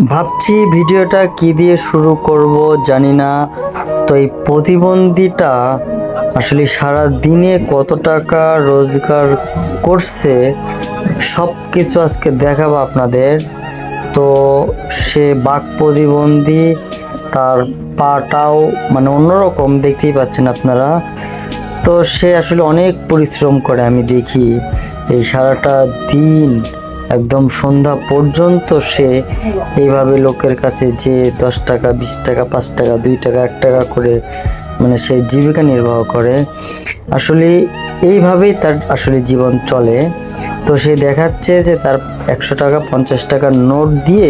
ভাবছি ভিডিওটা কি দিয়ে শুরু করব জানি না। তো এই প্রতিবন্ধীটা আসলে সারা দিনে কত টাকা রোজগার করছে সব কিছু আজকে দেখাবো আপনাদের। তো সে বাক প্রতিবন্ধী, তার পাটাও মানে অন্যরকম, দেখতেই পাচ্ছেন আপনারা। তো সে আসলে অনেক পরিশ্রম করে আমি দেখি। এই সারাটা দিন একদম সন্ধ্যা পর্যন্ত সে এইভাবে লোকের কাছে যে দশ টাকা, বিশ টাকা, পাঁচ টাকা, দুই টাকা, এক টাকা করে মানে সে জীবিকা নির্বাহ করে। আসলে এইভাবেই তার আসলে জীবন চলে। তো সে দেখাচ্ছে যে তার একশো টাকা, পঞ্চাশ টাকা নোট দিয়ে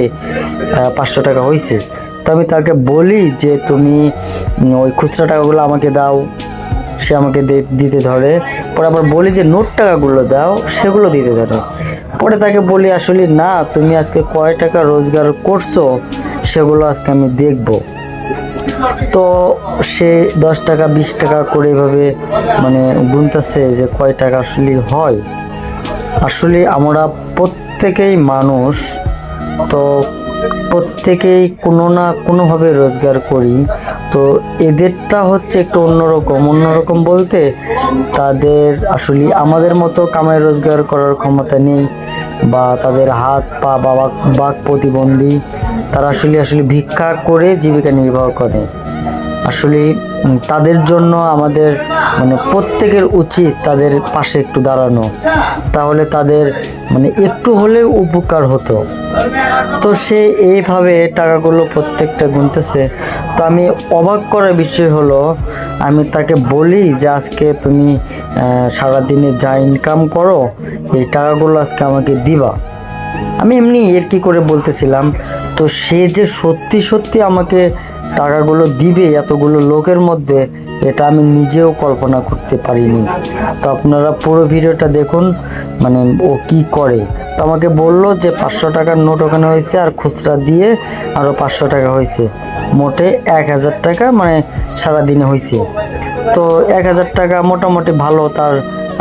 পাঁচশো টাকা হয়েছে তো আমি তাকে বলি যে তুমি ওই খুচরা টাকাগুলো আমাকে দাও, সে আমাকে দিতে ধরে। পরে আবার বলি যে নোট টাকাগুলো দাও, সেগুলো দিতে ধরে। পরে তাকে বলি, আসলে না, তুমি আজকে কয় টাকা রোজগার করছ সেগুলো আজকে আমি দেখব। তো সে দশ টাকা, বিশ টাকা করে এভাবে মানে গুনতেছে যে কয় টাকা আসলে হয়। আসলে আমরা প্রত্যেকেই মানুষ, তো প্রত্যেকেই কোনো না কোনোভাবে রোজগার করি। তো এদেরটা হচ্ছে একটু অন্যরকম। অন্যরকম বলতে তাদের আসলে আমাদের মতো কামাই রোজগার করার ক্ষমতা নেই। বা তাদের হাত, পা বা বাক- বাক প্রতিবন্ধী, তারা আসলে আসলে ভিক্ষা করে জীবিকা নির্বাহ করে। আসলে তাদের জন্য আমাদের মানে প্রত্যেকের উচিত তাদের পাশে একটু দাঁড়ানো। তাহলে তাদের মানে একটু হলেও উপকার হতো। তো সে এইভাবে টাকাগুলো প্রত্যেকটা গুনতেছে। তো আমি অবাক করার বিষয় হলো, আমি তাকে বলি যে আজকে তুমি সারাদিনে যা ইনকাম করো, এই টাকাগুলো আজকে আমাকে দিবা। আমি এমনি এর কি করে বলতেছিলাম? তো সে যে সত্যি সত্যি আমাকে টাকাগুলো দিবে এতগুলো লোকের মধ্যে, এটা আমি নিজেও কল্পনা করতে পারিনি। তো আপনারা পুরো ভিডিওটা দেখুন মানে ও কি করে? তো আমাকে বলল যে পাঁচশো টাকার নোট ওখানে হয়েছে আর খুচরা দিয়ে আরও পাঁচশো টাকা হয়েছে। মোটে এক হাজার টাকা মানে সারাদিনে হয়েছে। তো এক হাজার টাকা মোটামুটি ভালো তার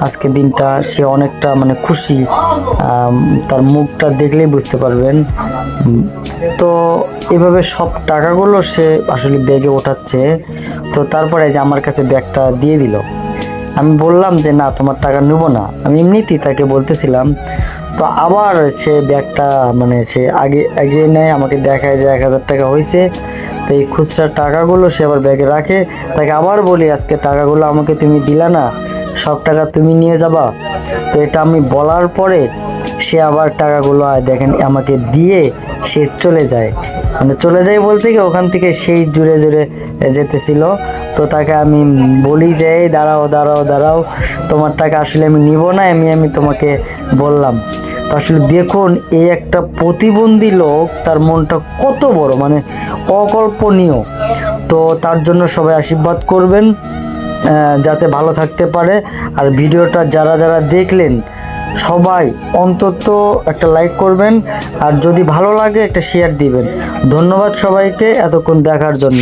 আজকে দিনটা সে অনেকটা মানে খুশি তার মুখটা দেখলেই বুঝতে পারবেন। তো এভাবে সব টাকাগুলো সে আসলে ব্যাগে ওঠাচ্ছে। তো তারপরে যে আমার কাছে ব্যাগটা দিয়ে দিল। আমি বললাম যে, না, তোমার টাকা নেব না। আমি এমনিতেই তাকে বলতেছিলাম। তো আবার সে ব্যাগটা মানে সে আগে, এগিয়ে নেয়, আমাকে দেখায় যে এক হাজার টাকা হয়েছে। তো এই খুচরা টাকাগুলো সে আবার ব্যাগে রাখে। তাকে আবার বলি, আজকে টাকাগুলো আমাকে তুমি দিলা না, সব টাকা তুমি নিয়ে যাবা। তো এটা আমি বলার পরে সে আবার টাকাগুলো দেখেন আমাকে দিয়ে সে চলে যায়। মানে চলে যায় বলতে কি ওখান থেকে সেই জুড়ে জুড়ে যেতেছিল। তো তাকে আমি বলি যে দাঁড়াও দাঁড়াও দাঁড়াও, তোমার টাকা আসলে আমি নিব না, আমি আমি তোমাকে বললাম। তো আসলে দেখুন, এই একটা প্রতিবন্ধী লোক তার মনটা কত বড় মানে অকল্পনীয়। তো তার জন্য সবাই আশীর্বাদ করবেন যাতে ভালো থাকতে পারে। আর ভিডিওটা যারা যারা দেখলেন সবাই অন্তত একটা লাইক করবেন, আর যদি ভালো লাগে একটা শেয়ার দিবেন। ধন্যবাদ সবাইকে এতক্ষণ দেখার জন্য।